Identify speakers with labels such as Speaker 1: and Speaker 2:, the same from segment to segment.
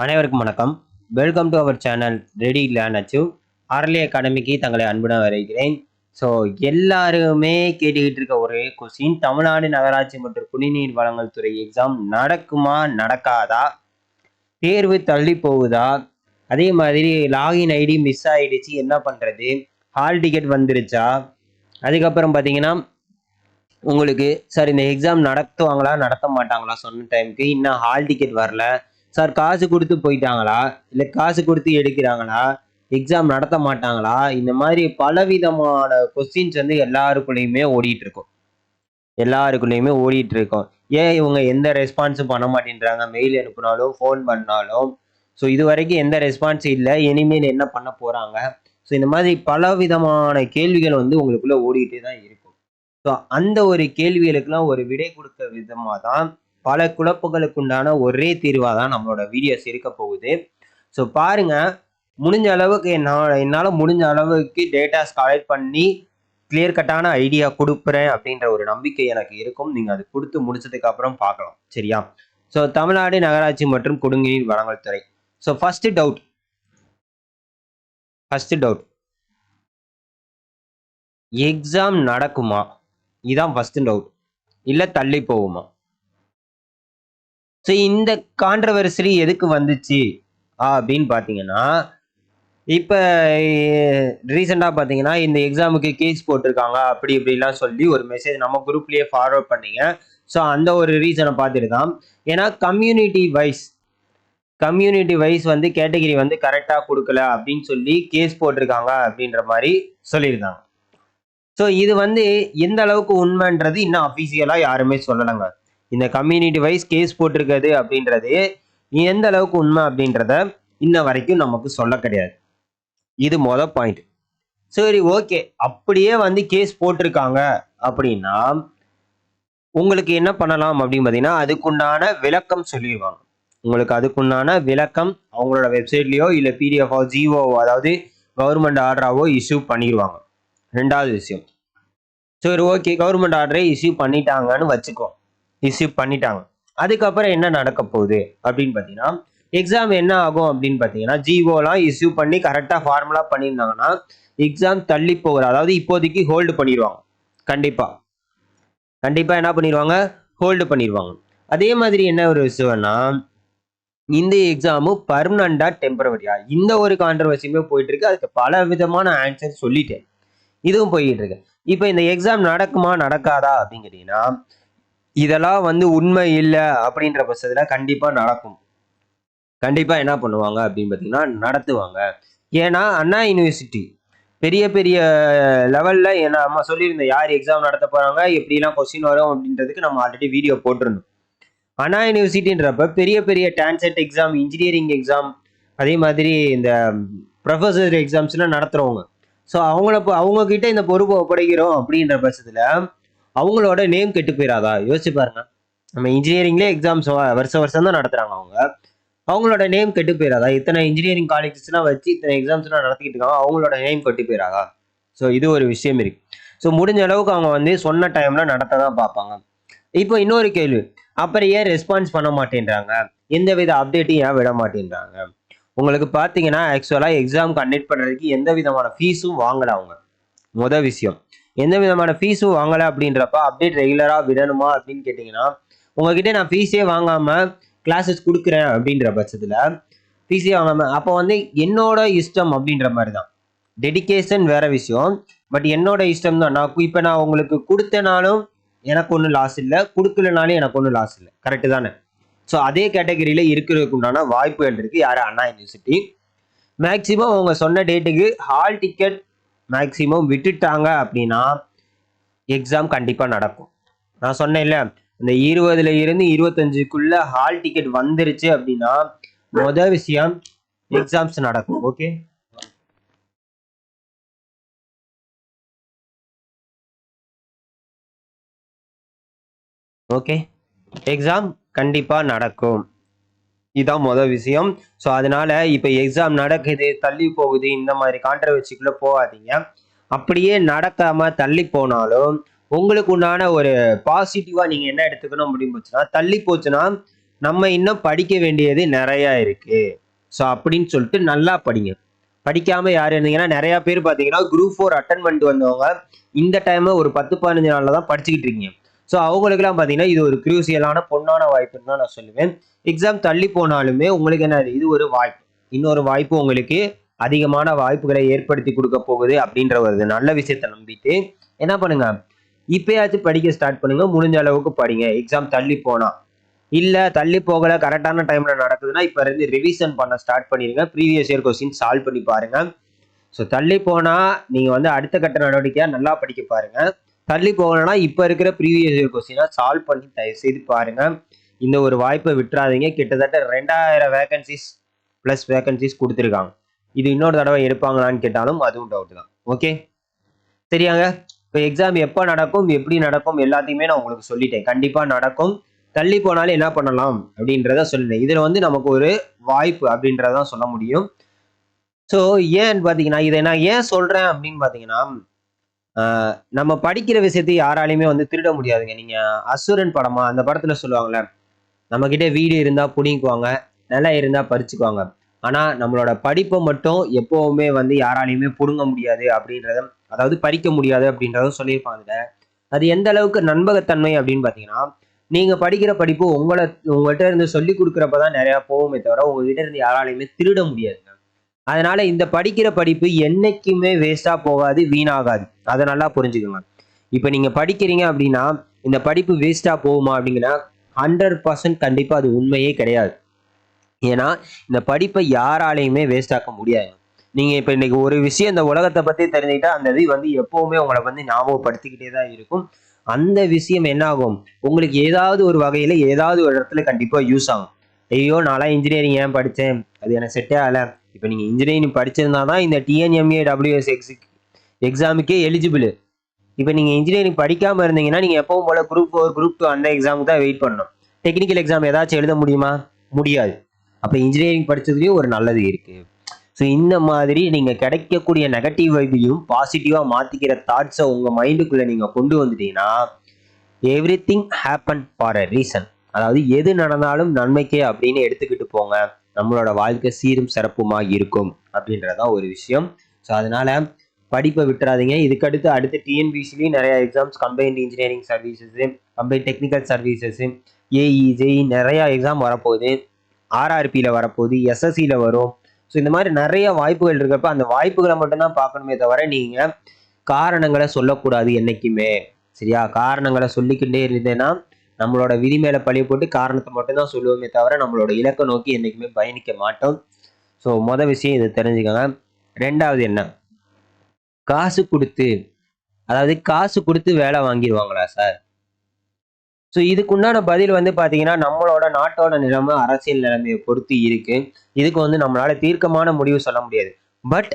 Speaker 1: அனைவருக்கும் வணக்கம். Welcome to our channel ready learn achieve early அகாடமிக்கு தங்களை அன்புடன் வரைகிறேன் ஸோ எல்லாருமே கேட்டுக்கிட்டு இருக்க ஒரே கொஸ்டின் தமிழ்நாடு நகராட்சி மற்றும் குடிநீர் வழங்கல் துறை எக்ஸாம் நடக்குமா நடக்காதா? தேர்வு தள்ளி போகுதா? அதே மாதிரி லாகின் ஐடி மிஸ் ஆயிடுச்சு என்ன பண்ணுறது ஹால் டிக்கெட் வந்துருச்சா? அதுக்கப்புறம் பார்த்தீங்கன்னா உங்களுக்கு சார் இந்த எக்ஸாம் நடத்துவாங்களா நடத்த மாட்டாங்களா சொன்ன டைமுக்கு இன்னும் ஹால் டிக்கெட் வரல. சார் காசு கொடுத்து போயிட்டாங்களா? இல்லை காசு கொடுத்து எடுக்கிறாங்களா? எக்ஸாம் நடத்த மாட்டாங்களா? இந்த மாதிரி பலவிதமான கொஸ்டின்ஸ் வந்து எல்லாருக்குள்ளேயுமே ஓடிட்டு இருக்கும் எல்லாருக்குள்ளேயுமே ஓடிட்டு இருக்கும் ஏன் இவங்க எந்த ரெஸ்பான்ஸும் பண்ண மாட்டேன்றாங்க? மெயில் அனுப்புனாலும் ஃபோன் பண்ணாலும். ஸோ இது வரைக்கும் எந்த ரெஸ்பான்ஸ் இல்லை. இனிமேல் என்ன பண்ண போகிறாங்க ஸோ இந்த மாதிரி பல விதமான கேள்விகள் வந்து உங்களுக்குள்ளே ஓடிக்கிட்டே தான் இருக்கும். ஸோ அந்த ஒரு கேள்விகளுக்கெல்லாம் ஒரு விடை கொடுக்க விதமாக தான் பல குழப்பங்களுக்கு உண்டான ஒரே தீர்வாக தான் நம்மளோட வீடியோஸ் இருக்க போகுது. ஸோ பாருங்கள் முடிஞ்ச அளவுக்கு என்னால் என்னால் முடிஞ்ச அளவுக்கு டேட்டாஸ் கலெக்ட் பண்ணி கிளியர் கட்டான ஐடியா கொடுக்குறேன் அப்படின்ற ஒரு நம்பிக்கை எனக்கு இருக்கும். நீங்கள் அது கொடுத்து முடிச்சதுக்கு அப்புறம் பார்க்கலாம். சரியா? ஸோ தமிழ்நாடு நகராட்சி மற்றும் குடிநீர் வழங்கல் துறை. So first doubt first doubt exam நடக்குமா? இதான் ஃபர்ஸ்ட் டவுட் இல்லை தள்ளி போகுமா? ஸோ இந்த கான்ட்ரவர்சரி எதுக்கு வந்துச்சு? அப்படின்னு பார்த்தீங்கன்னா இப்போ ரீசெண்டாக பார்த்தீங்கன்னா இந்த எக்ஸாமுக்கு கேஸ் போட்டிருக்காங்க அப்படி இப்படிலாம் சொல்லி ஒரு மெசேஜ் நம்ம குரூப்லேயே ஃபார்வர்ட் பண்ணீங்க. ஸோ அந்த ஒரு ரீசனை பார்த்துட்டு தான். ஏன்னா கம்யூனிட்டி வைஸ் கம்யூனிட்டி வைஸ் வந்து கேட்டகிரி வந்து கரெக்டாக கொடுக்கல அப்படின்னு சொல்லி கேஸ் போட்டிருக்காங்க அப்படின்ற மாதிரி சொல்லியிருந்தாங்க ஸோ இது வந்து எந்த அளவுக்கு உண்மைன்றது இன்னும் அஃபீஷியலாக யாருமே சொல்லலைங்க. இந்த கம்யூனிட்டி வைஸ் கேஸ் போட்டிருக்கிறது அப்படின்றது எந்த அளவுக்கு உண்மை அப்படின்றத இன்ன வரைக்கும் நமக்கு சொல்ல கிடையாது. இது மொதல் பாயிண்ட் சரி ஓகே அப்படியே வந்து கேஸ் போட்டிருக்காங்க அப்படின்னா உங்களுக்கு என்ன பண்ணலாம் அப்படின்னு பார்த்தீங்கன்னா அதுக்குண்டான விளக்கம் சொல்லிடுவாங்க. உங்களுக்கு அதுக்குண்டான விளக்கம் அவங்களோட வெப்சைட்லேயோ இல்லை பிடிஎஃபோ ஜிஓ அதாவது கவர்மெண்ட் ஆர்டராவோ இஷ்யூ பண்ணிடுவாங்க. ரெண்டாவது விஷயம். சரி ஓகே கவர்மெண்ட் ஆர்டரே இஷ்யூ பண்ணிட்டாங்கன்னு வச்சுக்கோ. இஷ்யூ பண்ணிட்டாங்க. அதுக்கப்புறம் என்ன நடக்க போகுது அப்படின்னு பார்த்தீங்கன்னா எக்ஸாம் என்ன ஆகும் அப்படின்னு பார்த்தீங்கன்னா ஜிஓலாம் இஷ்யூ பண்ணி கரெக்டாக ஃபார்முலா பண்ணியிருந்தாங்கன்னா எக்ஸாம் தள்ளி போகிற அதாவது இப்போதைக்கு ஹோல்டு பண்ணிடுவாங்க. கண்டிப்பாக கண்டிப்பாக என்ன பண்ணிடுவாங்க? ஹோல்டு பண்ணிடுவாங்க. அதே மாதிரி என்ன ஒரு விஷயம்னா இந்த எக்ஸாமும் பர்மனண்டா டெம்பரவரியா இந்த ஒரு கான்ட்ரவர்சியுமே போயிட்டு இருக்கு அதுக்கு பல விதமான ஆன்சர் சொல்லிட்டேன். இதுவும் போயிட்டு இருக்கு இப்போ இந்த எக்ஸாம் நடக்குமா நடக்காதா அப்படின்னு கேட்டீங்கன்னா இதெல்லாம் வந்து உண்மை இல்லை அப்படின்ற பட்சத்தில் கண்டிப்பாக நடக்கும். கண்டிப்பாக என்ன பண்ணுவாங்க அப்படின்னு பார்த்தீங்கன்னா நடத்துவாங்க. ஏன்னா அண்ணா யூனிவர்சிட்டி பெரிய பெரிய லெவலில் ஏன்னா நம்ம சொல்லியிருந்தோம் யார் எக்ஸாம் நடத்த போகிறாங்க எப்படிலாம் கொஸ்டின் வரும் அப்படின்றதுக்கு நம்ம ஆல்ரெடி வீடியோ போட்டிருந்தோம். அண்ணா யூனிவர்சிட்டின்றப்ப பெரிய பெரிய டான்செட் எக்ஸாம் இன்ஜினியரிங் எக்ஸாம் அதே மாதிரி இந்த ப்ரொஃபஸர் எக்ஸாம்ஸ்லாம் நடத்துகிறவங்க ஸோ அவங்கள அவங்கக்கிட்ட அவங்க இந்த பொறுப்பை ஒப்படைக்கிறோம் அப்படின்ற பட்சத்தில் அவங்களோட நேம் கெட்டு போயிடாதா யோசிச்சு பாருங்க. நம்ம இன்ஜினியரிங்லேயே எக்ஸாம்ஸ் வருஷம் வருஷம் தான் நடத்துகிறாங்க அவங்க. அவங்களோட நேம் கெட்டு போயிடாதா இத்தனை இன்ஜினியரிங் காலேஜஸ்லாம் வச்சு இத்தனை எக்ஸாம்ஸ்லாம் நடத்திக்கிட்டு இருக்காங்க. அவங்களோட நேம் கெட்டு போயிடாதா ஸோ இது ஒரு விஷயம் இருக்கு. ஸோ முடிஞ்ச அளவுக்கு அவங்க வந்து சொன்ன டைம்ல நடத்த தான் பார்ப்பாங்க. இப்போ இன்னொரு கேள்வி. அப்புறம் ஏன் ரெஸ்பான்ஸ் பண்ண மாட்டேன்றாங்க? எந்த வித அப்டேட்டையும் ஏன் விட மாட்டேன்றாங்க? உங்களுக்கு பார்த்தீங்கன்னா ஆக்சுவலாக எக்ஸாம் கண்டக்ட் பண்ணுறதுக்கு எந்த விதமான ஃபீஸும் வாங்கலை அவங்க. முதல் விஷயம். எந்த விதமான ஃபீஸும் வாங்கலை அப்படின்றப்ப அப்டேட் ரெகுலராக விடணுமா அப்படின்னு கேட்டிங்கன்னா உங்ககிட்ட நான் ஃபீஸே வாங்காமல் கிளாஸஸ் கொடுக்குறேன் அப்படின்ற பட்சத்தில் ஃபீஸே வாங்காமல் அப்போ வந்து என்னோட இஷ்டம் அப்படின்ற மாதிரி தான் டெடிகேஷன் வேற விஷயம். பட் என்னோட இஷ்டம் தான். நான் இப்போ நான் உங்களுக்கு கொடுத்தனாலும் எனக்கு ஒன்றும் லாஸ் இல்லை. கொடுக்கலனாலும் எனக்கு ஒன்றும் லாஸ் இல்லை. கரெக்டு தானே? ஸோ அதே கேட்டகரியில் இருக்கிறதுக்கு உண்டான வாய்ப்புகள் இருக்குது யார்? அண்ணா யூனிவர்சிட்டி மேக்ஸிமம் அவங்க சொன்ன டேட்டுக்கு ஹால் டிக்கெட் மேக்சிமம் விட்டுட்டாங்க அப்படின்னா எக்ஸாம் கண்டிப்பாக நடக்கும். நான் சொன்னேன்ல இந்த இருபதுல இருந்து இருபத்தஞ்சுக்குள்ள ஹால் டிக்கெட் வந்துருச்சு அப்படின்னா மொதல் விஷயம் எக்ஸாம்ஸ் நடக்கும் ஓகே ஓகே எக்ஸாம் கண்டிப்பாக நடக்கும். இதுதான் மொதல் விஷயம். ஸோ அதனால இப்போ எக்ஸாம் நடக்குது தள்ளி போகுது இந்த மாதிரி கான்ட்ரவர்சிக்குள்ளே போகாதீங்க. அப்படியே நடக்காம தள்ளி போனாலும் உங்களுக்கு உண்டான ஒரு பாசிட்டிவாக நீங்கள் என்ன எடுத்துக்கணும் அப்படின்னு போச்சுன்னா தள்ளி போச்சுன்னா நம்ம இன்னும் படிக்க வேண்டியது நிறையா இருக்கு. ஸோ அப்படின்னு சொல்லிட்டு நல்லா படிங்க. படிக்காமல் யார் இருந்தீங்கன்னா நிறையா பேர் பார்த்தீங்கன்னா குரூப் ஃபோர் அட்டன் பண்ணிட்டு வந்தவங்க இந்த டைமில் ஒரு பத்து பதினஞ்சு நாளில் தான் படிச்சுக்கிட்டு இருக்கீங்க. ஸோ அவங்களுக்குலாம் பார்த்தீங்கன்னா இது ஒரு க்ரூசியலான பொண்ணான வாய்ப்புன்னு தான் நான் சொல்லுவேன். எக்ஸாம் தள்ளி போனாலுமே உங்களுக்கு என்ன இது ஒரு வாய்ப்பு. இன்னொரு வாய்ப்பு உங்களுக்கு அதிகமான வாய்ப்புகளை ஏற்படுத்தி கொடுக்க போகுது அப்படின்ற ஒரு நல்ல விஷயத்தை நம்பிட்டு என்ன பண்ணுங்க? இப்பயாச்சும் படிக்க ஸ்டார்ட் பண்ணுங்க முடிஞ்ச அளவுக்கு படிங்க. எக்ஸாம் தள்ளி போனா. இல்லை தள்ளி போகல கரெக்டான டைம்ல நடக்குதுன்னா இப்போ இருந்து ரிவிஷன் பண்ண ஸ்டார்ட் பண்ணிடுங்க ப்ரீவியஸ் இயர் கொஸ்டின் சால்வ் பண்ணி பாருங்க. ஸோ தள்ளி போனால் நீங்கள் வந்து அடுத்த கட்ட நடவடிக்கையாக நல்லா படிக்க பாருங்கள் தள்ளி போகலன்னா இப்போ இருக்கிற ப்ரீவியஸ் இயர் கொஸ்டினாக சால்வ் பண்ணி தயவு செய்து பாருங்கள் இந்த ஒரு வாய்ப்பை விட்டுறாதீங்க. கிட்டத்தட்ட ரெண்டாயிரம் வேகன்சிஸ் ப்ளஸ் வேகன்சிஸ் கொடுத்துருக்காங்க. இது இன்னொரு தடவை எடுப்பாங்களான்னு கேட்டாலும் அதுவும் டவுட் தான். ஓகே சரியாங்க? இப்போ எக்ஸாம் எப்போ நடக்கும் எப்படி நடக்கும் எல்லாத்தையுமே நான் உங்களுக்கு சொல்லிட்டேன். கண்டிப்பாக நடக்கும். தள்ளி போனாலும் என்ன பண்ணலாம் அப்படின்றத சொல்லிட்டேன். இதில் வந்து நமக்கு ஒரு வாய்ப்பு அப்படின்றதான் சொல்ல முடியும். ஸோ ஏன்னு பார்த்தீங்கன்னா இதை நான் ஏன் சொல்கிறேன் அப்படின்னு பார்த்தீங்கன்னா நம்ம படிக்கிற விஷயத்தை யாராலையுமே வந்து திருட முடியாதுங்க. நீங்கள் அசுரன் படமா அந்த படத்தில் சொல்லுவாங்கல்ல நம்மக்கிட்ட வீடு இருந்தால் புடிங்குவாங்க நிலம் இருந்தால் பறிச்சுக்குவாங்க. ஆனால் நம்மளோட படிப்பை மட்டும் எப்போவுமே வந்து யாராலையுமே பிடுங்க முடியாது அப்படின்றத அதாவது பறிக்க முடியாது அப்படின்றதும் சொல்லியிருப்பாங்க அது எந்த அளவுக்கு நண்பகத்தன்மை அப்படின்னு பார்த்தீங்கன்னா நீங்கள் படிக்கிற படிப்பு உங்களை உங்கள்கிட்ட இருந்து சொல்லி கொடுக்குறப்ப தான் நிறையா போகுமே தவிர உங்ககிட்ட இருந்து யாராலையுமே திருட முடியாதுங்க. அதனால இந்த படிக்கிற படிப்பு என்னைக்குமே வேஸ்ட்டாக போகாது வீணாகாது. அதை நல்லா புரிஞ்சுக்கோங்க. இப்போ நீங்கள் படிக்கிறீங்க அப்படின்னா இந்த படிப்பு வேஸ்ட்டாக போகுமா அப்படிங்கன்னா ஹண்ட்ரட் பர்சன்ட் கண்டிப்பாக அது உண்மையே கிடையாது. ஏன்னா இந்த படிப்பை யாராலையுமே வேஸ்ட் ஆக்க முடியாது. நீங்கள் இப்போ இன்னைக்கு ஒரு விஷயம் இந்த உலகத்தை பற்றி தெரிஞ்சுக்கிட்டா அந்த இது வந்து எப்போவுமே உங்களை வந்து ஞாபகப்படுத்திக்கிட்டே தான் இருக்கும். அந்த விஷயம் என்ன ஆகும் உங்களுக்கு ஏதாவது ஒரு வகையில் ஏதாவது ஒரு இடத்துல கண்டிப்பாக யூஸ் ஆகும். ஐயோ நான்லாம் இன்ஜினியரிங் ஏன் படித்தேன்? அது எனக்கு செட்டே ஆகலை. இப்போ நீங்கள் இன்ஜினியரிங் படிச்சிருந்தா தான் இந்த டிஎன்எம்ஏ டபிள்யூஎஸ் எக்ஸ் எக்ஸாமுக்கே எலிஜிபிள் இப்போ நீங்கள் இன்ஜினியரிங் படிக்காமல் இருந்தீங்கன்னா நீங்கள் எப்பவும் போல குரூப் ஃபோர் குரூப் டூ அந்த எக்ஸாமுக்கு தான் வெயிட் பண்ணணும். டெக்னிக்கல் எக்ஸாம் ஏதாச்சும் எழுத முடியுமா? முடியாது. அப்போ இன்ஜினியரிங் படித்ததுலேயும் ஒரு நல்லது இருக்குது ஸோ இந்த மாதிரி நீங்கள் கிடைக்கக்கூடிய நெகட்டிவ் வைப்பையும் பாசிட்டிவாக மாற்றிக்கிற தாட்ஸை உங்கள் மைண்டுக்குள்ளே நீங்கள் கொண்டு வந்துட்டீங்கன்னா everything happen for a reason அதாவது எது நடந்தாலும் நன்மைக்கே அப்படின்னு எடுத்துக்கிட்டு போங்க. நம்மளோட வாழ்க்கை சீரும் சிறப்புமாக இருக்கும் அப்படின்றதான் ஒரு விஷயம். ஸோ அதனால படிப்பை விட்டுறாதீங்க. இதுக்கடுத்து அடுத்து டிஎன்பிசிலையும் நிறைய exams combined engineering services combined technical services AE JE exam வரப்போகுது. ஆர்ஆர்பியில் வரப்போகுது எஸ்எஸ்சியில் வரும். ஸோ இந்த மாதிரி நிறைய வாய்ப்புகள் இருக்கப்ப அந்த வாய்ப்புகளை மட்டும்தான் பார்க்கணுமே தவிர நீங்கள் காரணங்களை சொல்லக்கூடாது என்றைக்குமே சரியா? காரணங்களை சொல்லிக்கிட்டே இருந்தேன்னா நம்மளோட விதி மேலே பழி போட்டு காரணத்தை மட்டும்தான் சொல்லுவோமே தவிர நம்மளோட இலக்கை நோக்கி என்றைக்குமே பயணிக்க மாட்டோம். ஸோ மொதல் விஷயம் இதை தெரிஞ்சுக்கோங்க. ரெண்டாவது என்ன? காசு கொடுத்து அதாவது காசு கொடுத்து வேலை வாங்கிடுவாங்களா சார் ஸோ இதுக்குண்டான பதில் வந்து பார்த்தீங்கன்னா நம்மளோட நாட்டோட நிலைமை அரசியல் நிலைமையை பொறுத்து இருக்கு. இதுக்கு வந்து நம்மளால தீர்க்கமான முடிவு சொல்ல முடியாது. பட்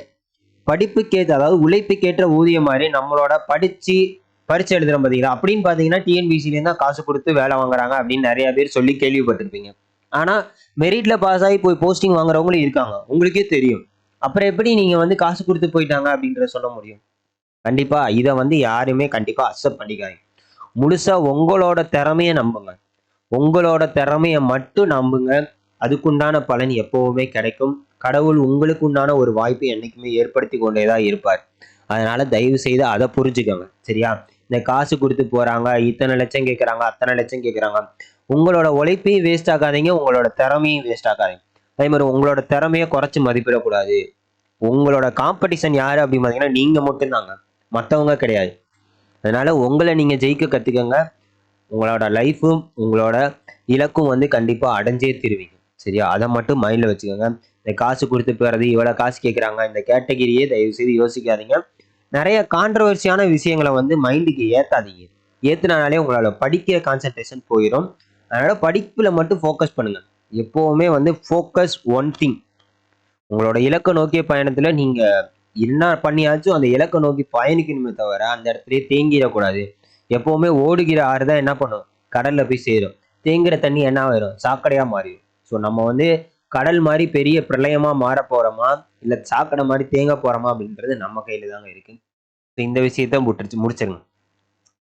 Speaker 1: படிப்புக்கேற்ற அதாவது உழைப்புக்கேற்ற ஊதியம் மாதிரி நம்மளோட படிச்சு பரிச்சை எழுதுறோம் பார்த்தீங்களா அப்படின்னு பார்த்தீங்கன்னா டிஎன்பிசிலேருந்து தான் காசு கொடுத்து வேலை வாங்குறாங்க அப்படின்னு நிறைய பேர் சொல்லி கேள்விப்பட்டிருப்பீங்க. ஆனால் மெரிட்ல பாஸ் ஆகி போய் போஸ்டிங் வாங்குறவங்களும் இருக்காங்க. உங்களுக்கே தெரியும். அப்புறம் எப்படி நீங்கள் வந்து காசு கொடுத்து போயிட்டாங்க அப்படின்றத சொல்ல முடியும்? கண்டிப்பாக இதை வந்து யாருமே கண்டிப்பாக அக்செப்ட் பண்ணிக்காங்க முழுசா உங்களோட திறமைய நம்புங்க. உங்களோட திறமைய மட்டும் நம்புங்க. அதுக்குண்டான பலன் எப்பவுமே கிடைக்கும். கடவுள் உங்களுக்கு உண்டான ஒரு வாய்ப்பை என்னைக்குமே ஏற்படுத்தி கொண்டே தான் இருப்பார். அதனால தயவு செய்து அதை புரிஞ்சுக்கோங்க. சரியா? இந்த காசு கொடுத்து போறாங்க இத்தனை லட்சம் கேட்குறாங்க அத்தனை லட்சம் கேட்குறாங்க உங்களோட உழைப்பையும் வேஸ்ட் ஆக்காதீங்க உங்களோட திறமையும் வேஸ்ட் ஆக்காதீங்க. அதே மாதிரி உங்களோட திறமையை குறைச்சி மதிப்பிடக்கூடாது. உங்களோட காம்படிஷன் யாரு அப்படின்னு பார்த்தீங்கன்னா நீங்க மட்டும்தாங்க. மற்றவங்க கிடையாது. அதனால உங்களை நீங்க ஜெயிக்க கத்துக்கங்க. உங்களோட லைஃப்பும் உங்களோட இலக்கும் வந்து கண்டிப்பா அடைஞ்சே திருவிங்க. சரியா? அதை மட்டும் மைண்ட்ல வச்சுக்கோங்க. இந்த காசு கொடுத்து போறது இவ்வளவு காசு கேட்குறாங்க இந்த கேட்டகிரியே தயவு செய்து யோசிக்காதீங்க. நிறைய கான்ட்ரவர்சியான விஷயங்களை வந்து மைண்டுக்கு ஏற்றாதீங்க ஏற்றுனாலே உங்களால் படிக்கிற கான்சன்ட்ரேஷன் போயிடும் அதனால் படிப்பில் மட்டும் ஃபோக்கஸ் பண்ணுங்கள் எப்போவுமே வந்து ஃபோக்கஸ் ஒன் திங் உங்களோட இலக்கை நோக்கிய பயணத்தில் நீங்கள் என்ன பண்ணியாச்சும் அந்த இலக்கை நோக்கி பயணிக்கணுமே தவிர அந்த இடத்துலயே தேங்கிடக்கூடாது. எப்போவுமே ஓடுகிற ஆறு தான் என்ன பண்ணும்? கடலில் போய் சேரும். தேங்குகிற தண்ணி என்ன ஆயிரும்? சாக்கடையாக மாறிடும். ஸோ நம்ம வந்து கடல் மாதிரி பெரிய பிரளயமா மாற போறோமா? இல்ல சாக்கடை மாதிரி தேங்க போறோமா அப்படின்றது நம்ம கையில தாங்க இருக்கு. ஸோ இந்த விஷயத்த முட்டுச்சு முடிச்சிருங்க.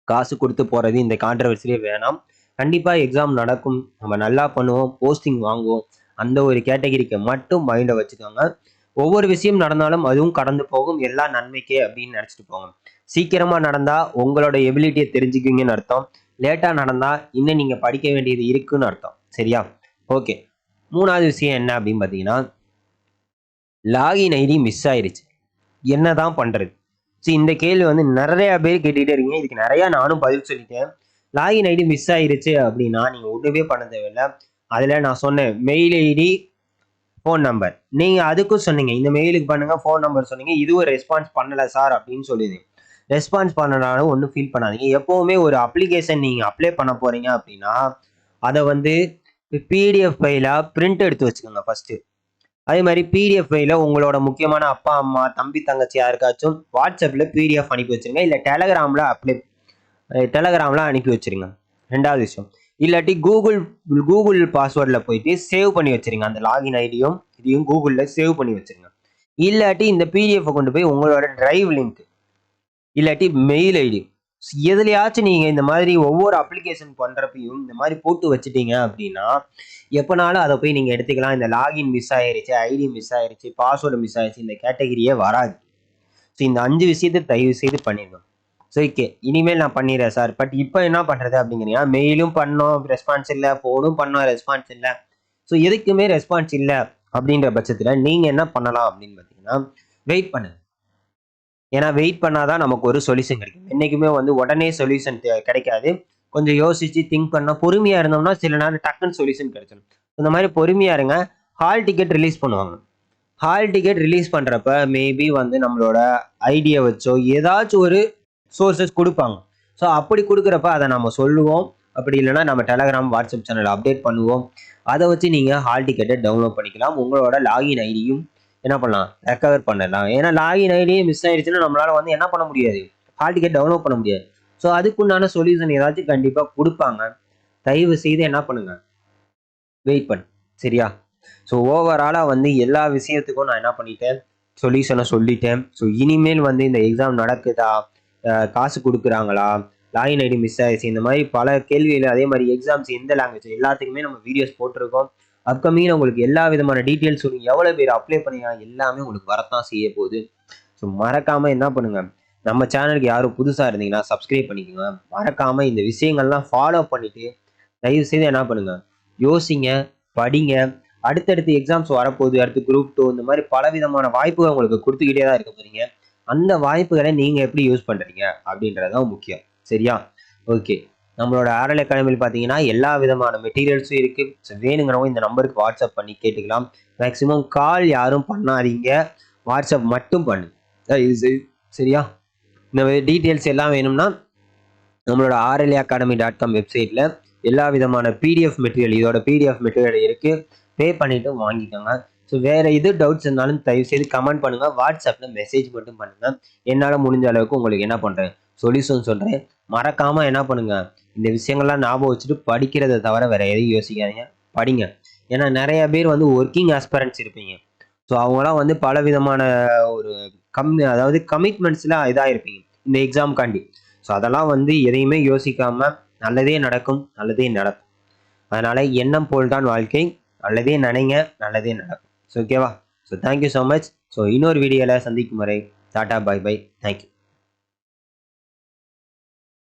Speaker 1: காசு கொடுத்து போறது இந்த கான்ட்ரவர்சிலே வேணாம். கண்டிப்பாக எக்ஸாம் நடக்கும். நம்ம நல்லா பண்ணுவோம் போஸ்டிங் வாங்குவோம். அந்த ஒரு கேட்டகிரிக்கு மட்டும் மைண்டை வச்சுக்கோங்க. ஒவ்வொரு விஷயம் நடந்தாலும் அதுவும் கடந்து போகும். எல்லா நன்மைக்கே அப்படின்னு நினச்சிட்டு போங்க. சீக்கிரமாக நடந்தால் உங்களோட எபிலிட்டியை தெரிஞ்சுக்குவீங்கன்னு அர்த்தம். லேட்டாக நடந்தால் இன்னும் நீங்கள் படிக்க வேண்டியது இருக்குன்னு அர்த்தம். சரியா? ஓகே மூணாவது விஷயம் என்ன அப்படின்னு பார்த்தீங்கன்னா லாகின் ஐடி மிஸ் ஆயிடுச்சு என்ன தான் பண்ணுறது சரி இந்த கேள்வி வந்து நிறைய பேர் கேட்டுக்கிட்டே இருக்கீங்க. இதுக்கு நிறையா நானும் பதில் சொல்லிட்டேன். லாகின் ஐடி மிஸ் ஆயிடுச்சு அப்படின்னா நீங்கள் ஒன்றுமே பண்ண தேவையில்லை. அதில் நான் சொன்னேன் மெயில் ஐடி ஃபோன் நம்பர் நீங்கள் அதுக்கும் சொன்னீங்க இந்த மெயிலுக்கு பண்ணுங்கள் ஃபோன் நம்பர் சொன்னீங்க இதுவும் ரெஸ்பான்ஸ் பண்ணலை சார் அப்படின்னு சொல்லுது. ரெஸ்பான்ஸ் பண்ணனாலும் ஒன்றும் ஃபீல் பண்ணாதீங்க. எப்போவுமே ஒரு அப்ளிகேஷன் நீங்கள் அப்ளை பண்ண போகிறீங்க அப்படின்னா அதை வந்து பிடிஎஃப் ஃபைலாக பிரிண்ட் எடுத்து வச்சுக்கோங்க ஃபஸ்ட்டு அதே மாதிரி பிடிஎஃப் ஃபைல உங்களோட முக்கியமான அப்பா அம்மா தம்பி தங்கச்சி யாருக்காச்சும் வாட்ஸ்அப்பில் பிடிஎஃப் அனுப்பி வச்சிருங்க. இல்லை டெலகிராமில் அப்ளை டெலகிராமில் அனுப்பி வச்சிருங்க. ரெண்டாவது விஷயம். இல்லாட்டி கூகுள் கூகுள் பாஸ்வேர்டில் போயிட்டு சேவ் பண்ணி வச்சிருங்க. அந்த லாகின் ஐடியும் இதையும் கூகுளில் சேவ் பண்ணி வச்சிருங்க. இல்லாட்டி இந்த பிடிஎஃப்பை கொண்டு போய் உங்களோட ட்ரைவ் லிங்க் இல்லாட்டி மெயில் ஐடி எதுலையாச்சும் நீங்கள் இந்த மாதிரி ஒவ்வொரு அப்ளிகேஷன் பண்ணுறப்பையும் இந்த மாதிரி போட்டு வச்சுட்டீங்க அப்படின்னா எப்போனாலும் அதை போய் நீங்கள் எடுத்துக்கலாம். இந்த லாகின் மிஸ் ஆயிருச்சு ஐடி மிஸ் ஆயிருச்சு பாஸ்வேர்டு மிஸ் ஆயிருச்சு இந்த கேட்டகிரியே வராது. ஸோ இந்த அஞ்சு விஷயத்தை தயவு செய்து பண்ணிடணும் ஸோ ஓகே இனிமேல் நான் பண்ணிடுறேன் சார் பட் இப்போ என்ன பண்ணுறது அப்படிங்கிறீங்க? மெயிலும் பண்ணோம் ரெஸ்பான்ஸ் இல்லை ஃபோனும் பண்ணோம் ரெஸ்பான்ஸ் இல்லை. ஸோ எதுக்குமே ரெஸ்பான்ஸ் இல்லை அப்படின்ற பட்சத்தில் நீங்கள் என்ன பண்ணலாம் அப்படின்னு பார்த்தீங்கன்னா வெயிட் பண்ணுங்க. ஏன்னா வெயிட் பண்ணாதான் நமக்கு ஒரு சொல்யூஷன் கிடைக்கும். என்றைக்குமே வந்து உடனே சொல்யூஷன் கிடைக்காது. கொஞ்சம் யோசிச்சு திங்க் பண்ணால் பொறுமையாக இருந்தோம்னா சில நேரம் டக்குன்னு சொல்யூஷன் கிடைச்சிடும் இந்த மாதிரி பொறுமையாக இருங்க. ஹால் டிக்கெட் ரிலீஸ் பண்ணுவாங்க. ஹால் டிக்கெட் ரிலீஸ் பண்ணுறப்ப மேபி வந்து நம்மளோட ஐடியா வச்சோ ஏதாச்சும் ஒரு சோர்சஸ் கொடுப்பாங்க. ஸோ அப்படி கொடுக்குறப்ப அதை நம்ம சொல்லுவோம். அப்படி இல்லைனா நம்ம டெலகிராம் வாட்ஸ்அப் சேனல் அப்டேட் பண்ணுவோம். அதை வச்சு நீங்கள் ஹால் டிக்கெட்டை டவுன்லோட் பண்ணிக்கலாம். உங்களோட லாகின் ஐடியும் என்ன பண்ணலாம்? ரெக்கவர் பண்ணலாம். ஏன்னா லாகின் ஐடியே மிஸ் ஆயிடுச்சுன்னா நம்மளால வந்து என்ன பண்ண முடியாது? ஹால் டிக்கெட் டவுன்லோட் பண்ண முடியாது. ஸோ அதுக்குண்டான சொல்யூஷன் ஏதாச்சும் கண்டிப்பாக கொடுப்பாங்க. தயவு செய்து என்ன பண்ணுங்க? வெயிட் பண்ணு. சரியா? ஸோ ஓவராலாக வந்து எல்லா விஷயத்துக்கும் நான் என்ன பண்ணிட்டேன்? சொல்யூஷனை சொல்லிட்டேன். ஸோ இனிமேல் வந்து இந்த எக்ஸாம் நடக்குதா? காசு கொடுக்குறாங்களா? லாயின் ஐடி மிஸ் ஆயிடுச்சு. இந்த மாதிரி பல கேள்விகள் அதே மாதிரி எக்ஸாம்ஸ் எந்த லாங்குவேஜ் எல்லாத்துக்குமே நம்ம வீடியோஸ் போட்டிருக்கோம். அப்கமிங் உங்களுக்கு எல்லா விதமான டீட்டெயில்ஸும் எவ்வளோ பேர் அப்ளை பண்ணிக்கலாம் எல்லாமே உங்களுக்கு வரத்தான் செய்ய போகுது. ஸோ மறக்காமல் என்ன பண்ணுங்கள் நம்ம சேனலுக்கு யாரும் புதுசாக இருந்தீங்கன்னா சப்ஸ்கிரைப் பண்ணிக்கோங்க. மறக்காமல் இந்த விஷயங்கள்லாம் ஃபாலோ பண்ணிவிட்டு தயவு செய்து என்ன பண்ணுங்கள் யோசிங்க படிங்க. அடுத்தடுத்து எக்ஸாம்ஸ் வரப்போகுது. அடுத்து குரூப் டூ இந்த மாதிரி பல விதமான வாய்ப்புகள் உங்களுக்கு கொடுத்துக்கிட்டே தான் இருக்க போகிறீங்க அந்த வாய்ப்புகளை நீங்கள் எப்படி யூஸ் பண்ணுறீங்க அப்படின்றதான் முக்கியம். சரியா? ஓகே நம்மளோட ஆர்எல் அகாடமியில் பார்த்தீங்கன்னா எல்லா விதமான மெட்டீரியல்ஸும் இருக்குது ஸோ வேணுங்கிறவங்க இந்த நம்பருக்கு வாட்ஸ்அப் பண்ணி கேட்டுக்கலாம். மேக்ஸிமம் கால் யாரும் பண்ணாதீங்க. வாட்ஸ்அப் மட்டும் பண்ணு. இது சரியா? இந்த டீட்டெயில்ஸ் எல்லாம் வேணும்னா நம்மளோட ஆர்எல்ஏ அகாடமி டாட் காம் வெப்சைட்டில் எல்லா விதமான பிடிஎஃப் மெட்டீரியல் இதோட பிடிஎஃப் மெட்டீரியல் இருக்குது பே பண்ணிவிட்டு வாங்கிக்கோங்க. ஸோ வேறு எது டவுட்ஸ் இருந்தாலும் தயவு செய்து கமெண்ட் பண்ணுங்கள் வாட்ஸ்அப்பில் மெசேஜ் மட்டும் பண்ணுங்கள் என்னால் முடிஞ்ச அளவுக்கு உங்களுக்கு என்ன பண்ணுறேன் சொல்யூஷன் சொல்கிறேன் மறக்காமல் என்ன பண்ணுங்கள் இந்த விஷயங்கள்லாம் ஞாபகம் வச்சுட்டு படிக்கிறதை தவிர வேறு எதையும் யோசிக்காதீங்க. படிங்க. ஏன்னா நிறைய பேர் வந்து ஒர்க்கிங் ஆஸ்பரன்ஸ் இருப்பீங்க. ஸோ அவங்களாம் வந்து பல விதமான ஒரு கம்மி அதாவது கமிட்மெண்ட்ஸில் இதாக இருப்பீங்க இந்த எக்ஸாம்காண்டி ஸோ அதெல்லாம் வந்து எதையுமே யோசிக்காமல் நல்லதே நடக்கும் நல்லதே நடக்கும். அதனால் எண்ணம் போல்தான் வாழ்க்கை. நல்லதே நினைங்க நல்லதே நடக்கும். ஸோ ஓகேவா so thank you so much so இன்னொரு வீடியோவில் சந்திக்கும் வரை டாட்டா பை பை தேங்க்யூ